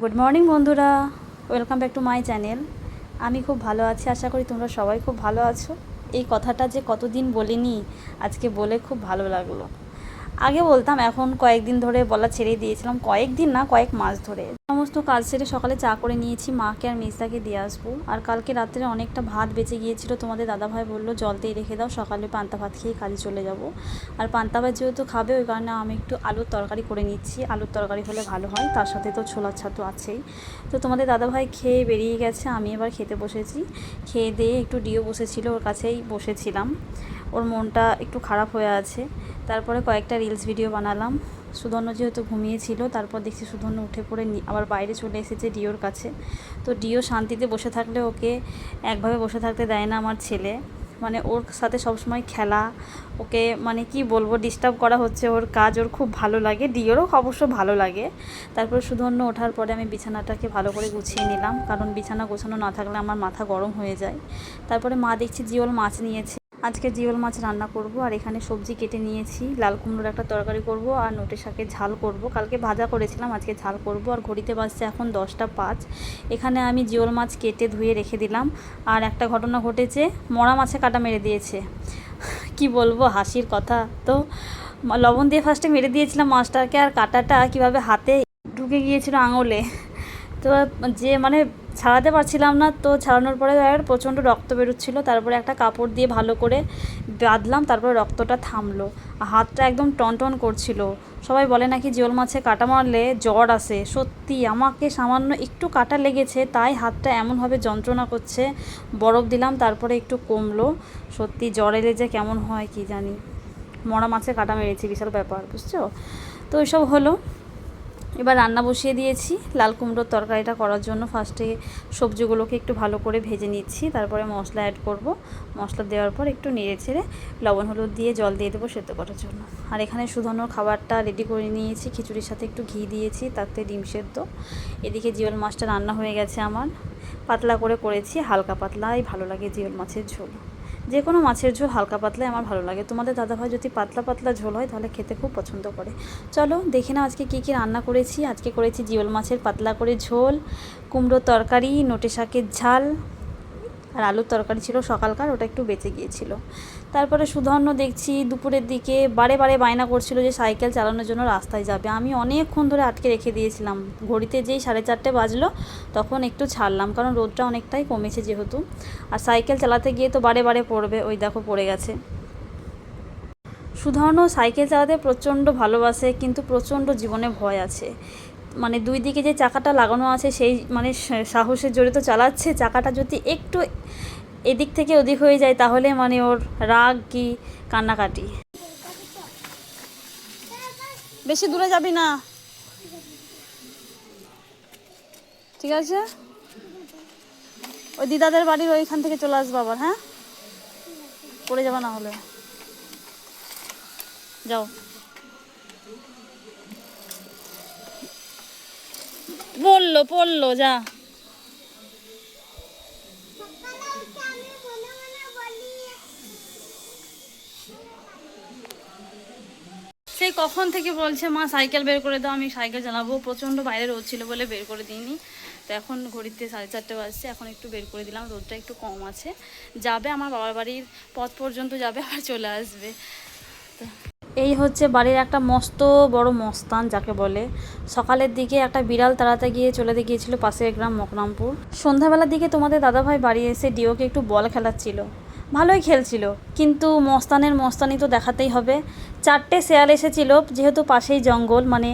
Good morning বন্ধুরা। Welcome back to my channel আমি খুব ভালো আছি, আশা করি তোমরা সবাই খুব ভালো আছো। এই কথাটা যে কতদিন বলিনি, আজকে বলে খুব ভালো লাগল। আগে বলতাম, এখন কয়েকদিন ধরে বলা ছেড়ে দিয়েছিলাম, কয়েকদিন না, কয়েক মাস ধরে। সমস্ত কাজ সেরে সকালে চা করে নিয়েছি, মাকে আর মিসদাকে দিয়ে আসব। আর কালকে রাত্রে অনেকটা ভাত বেঁচে গিয়েছিল, তোমাদের দাদাভাই বলল, জল দিয়ে রেখে দাও, সকালে পান্তা ভাত খেয়ে কাজে চলে যাব। আর পান্তা ভাত যেহেতু খাবে, ওই কারণে আমি একটু আলুর তরকারি করে নিচ্ছি। আলুর তরকারি হলে ভালো হয়, তার সাথে তো ছোলার ছাতু আছেই। তো তোমাদের দাদাভাই খেয়ে বেরিয়ে গেছে, আমি এবার খেতে বসেছি। খেয়ে দিয়ে একটু ডিও বসেছিল, ওর কাছেই বসেছিলাম। ওর মনটা একটু খারাপ হয়ে আছে। তারপরে কয়েকটা রিলস ভিডিও বানালাম। সুধন্য যেহেতু ঘুমিয়েছিল তারপর দেখছি সুধন্য উঠে পড়ে আবার বাইরে চলে এসেছে ডিওর কাছে। তো ডিও শান্তিতে বসে থাকলে ওকে একভাবে বসে থাকতে দেয় না আমার ছেলে। মানে ওর সাথে সবসময় খেলা, ওকে মানে কি বলব ডিস্টার্ব করা হচ্ছে ওর কাজ। ওর খুব ভালো লাগে, ডিওরও অবশ্য ভালো লাগে। তারপর সুধন্য ওঠার পরে আমি বিছানাটাকে ভালো করে গুছিয়ে নিলাম। কারণ বিছানা গোছানো না থাকলে আমার মাথা গরম হয়ে যায়। তারপরে মা দেখছি জিওল মাছ নিয়েছে। আজকে জিওল মাছ রান্না করব, আর এখানে সবজি কেটে নিয়েছি। লাল কুমড়োর একটা তরকারি করব আর নোটে শাকের ঝাল করব। কালকে ভাজা করেছিলাম, আজকে ঝাল করব। আর ঘড়িতে বাজছে এখন দশটা পাঁচ। এখানে আমি জিওল মাছ কেটে ধুয়ে রেখে দিলাম। আর একটা ঘটনা ঘটেছে, মরা মাছে কাটা মেরে দিয়েছে। কি বলব, হাসির কথা তো। লবণ দিয়ে ফার্স্টে মেরে দিয়েছিলাম মাছটাকে, আর কাটাটা কীভাবে হাতে ঢুকে গিয়েছিল আঙুলে। তো যে মানে ছাড়াতে পারছিলাম না, তো ছাড়ানোর পরে আর প্রচণ্ড রক্ত বেরোচ্ছিলো। তারপরে একটা কাপড় দিয়ে ভালো করে বাঁধলাম, তারপরে রক্তটা থামলো। হাতটা একদম টনটন করছিল। সবাই বলে নাকি জিওল মাছে কাটা মারলে জ্বর আসে। সত্যি, আমাকে সামান্য একটু কাটা লেগেছে, তাই হাতটা এমনভাবে যন্ত্রণা করছে। বরফ দিলাম, তারপরে একটু কমলো। সত্যি, জ্বর এলে যে কেমন হয় কি জানি। মরা মাছে কাটা মেরেছি, বিশাল ব্যাপার, বুঝছ? তো এসব হলো। এবার রান্না বসিয়ে দিয়েছি লাল কুমড়োর তরকারিটা করার জন্য ফার্স্টে সবজিগুলোকে একটু ভালো করে ভেজে নিচ্ছি, তারপরে মশলা অ্যাড করব। মশলা দেওয়ার পর একটু নেড়ে ছেড়ে লবণ হলুদ দিয়ে জল দিয়ে দেবো সেদ্ধ করার জন্য। আর এখানে সুধনোর খাবারটা রেডি করে নিয়েছি, খিচুড়ির সাথে একটু ঘি দিয়েছি, তাতে ডিম সেদ্ধ। এদিকে জিওল মাছটা রান্না হয়ে গেছে আমার। পাতলা করে করেছি, হালকা পাতলাই, ভালো লাগে জিওল মাছের ঝোল। যে কোনো মাছের ঝোল হালকা পাতলাই আমার ভালো লাগে। তোমাদের দাদাভাই যদি পাতলা পাতলা ঝোল হয়, তাহলে খেতে খুব পছন্দ করে। চলো, দেখে না আজকে কী কী রান্না করেছি। আজকে করেছি জিওল মাছের পাতলা করে ঝোল, কুমড়োর তরকারি, নোটে শাকের ঝাল আর আলুর তরকারি ছিল সকালকার, ওটা একটু বেঁচে গিয়েছিল। তারপরে সুধন্য দেখছি দুপুরের দিকে বারে বারে বায়না করছিল যে সাইকেল চালানোর জন্য রাস্তায় যাবে। আমি অনেকক্ষণ ধরে আটকে রেখে দিয়েছিলাম। ঘড়িতে যেই সাড়ে চারটে বাজলো, তখন একটু ছাড়লাম, কারণ রোদটা অনেকটাই কমেছে যেহেতু। আর সাইকেল চালাতে গিয়ে তো বারে বারে পড়বে, ওই দেখো পড়ে গেছে। সুধর্ণ সাইকেল চালাতে প্রচণ্ড ভালোবাসে, কিন্তু প্রচণ্ড জীবনে ভয় আছে। মানে দুই দিকে যে চাকাটা লাগানো আছে, সেই মানে সাহসের জোরে তো চালাচ্ছে। চাকাটা যদি একটু এদিক থেকে ওদিক হয়ে যায়, তাহলে মানে ওর রাগ কি কান্নাকাটি। বেশি দূরে যাবি না। ঠিক আছে? ওই দিদাদের বাড়ির ওইখান থেকে চলে আসব আবার হ্যাঁ? পড়ে যাবে না হলে। যাও। বলল পড়ল যা। সেই কখন থেকে বলছে, মা, সাইকেল বের করে দাও, আমি সাইকেল চালাবো। প্রচণ্ড বাইরে রোদ ছিল বলে বের করে দিইনি। তো এখন ঘড়িতে সাড়ে চারটে বাজছে, এখন একটু বের করে দিলাম, রোদটা একটু কম আছে। যাবে আমার বাবার বাড়ির, পথ পর্যন্ত যাবে, আবার চলে আসবে। তো এই হচ্ছে বাড়ির একটা মস্ত বড় মস্তান, যাকে বলে। সকালের দিকে একটা বিড়াল তাড়াতে গিয়ে চলে গিয়েছিল পাশের গ্রাম মকরামপুর। সন্ধ্যাবেলার দিকে তোমাদের দাদাভাই বাড়ি এসে ডিওকে একটু বল খেলাচ্ছিল। ভালোই খেলছিল, কিন্তু মস্তানের মস্তানি তো দেখাতেই হবে। চারটে শেয়াল এসেছিল, যেহেতু পাশেই জঙ্গল মানে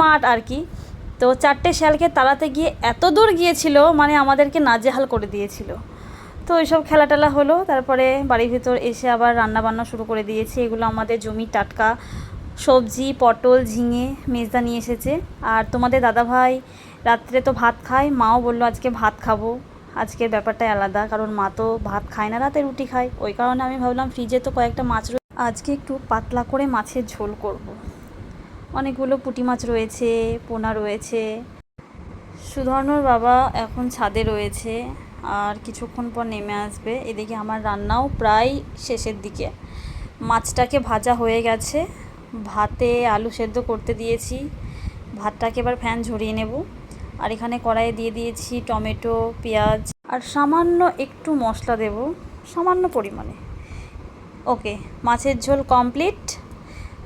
মাঠ আর কি। তো চারটে শেয়ালকে তাড়াতে গিয়ে এত দূর গিয়েছিল মানে আমাদেরকে নাজেহাল করে দিয়েছিল। তো ওইসব খেলা টেলা হলো। তারপরে বাড়ির ভিতর এসে আবার রান্না বান্না শুরু করে দিয়েছি। এগুলো আমাদের জমির টাটকা, সবজি, পটল, ঝিঙে, মেজদা নিয়ে এসেছে। আর তোমাদের দাদাভাই রাত্রে তো ভাত খায়, মাও বলল আজকে ভাত খাব। আজকের ব্যাপারটাই আলাদা, কারণ মা তো ভাত খায় না, রাতে রুটি খায়। ওই কারণে আমি ভাবলাম ফ্রিজে তো কয়েকটা মাছ রয়ে আজকে একটু পাতলা করে মাছের ঝোল করব। অনেকগুলো পুঁটি মাছ রয়েছে, পোনা রয়েছে। সুধর্ণর বাবা এখন ছাদে রয়েছে। আর কিছুক্ষণ পর নেমে আসবে। এদিকে আমার রান্নাও প্রায় শেষের দিকে। মাছটাকে ভাজা হয়ে গেছে। ভাতে আলু সেদ্ধ করতে দিয়েছি। ভাতটাকে এবার ফ্যান ঝরিয়ে নেব। আর এখানে কড়াইয়ে দিয়ে দিয়েছি টমেটো, পেঁয়াজ। আর সামান্য একটু মশলা দেব, সামান্য পরিমাণে। ওকে, মাছের ঝোল কমপ্লিট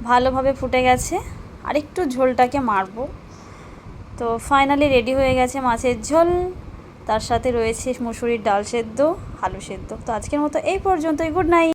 ভালোভাবে ফুটে গেছে। আর একটু ঝোলটাকে মারবো। তো ফাইনালি রেডি হয়ে গেছে মাছের ঝোল। তার সাথে রয়েছে মুসুরির ডাল সেদ্ধ, আলু সেদ্ধ। তো আজকের মতো এই পর্যন্তই। Good night.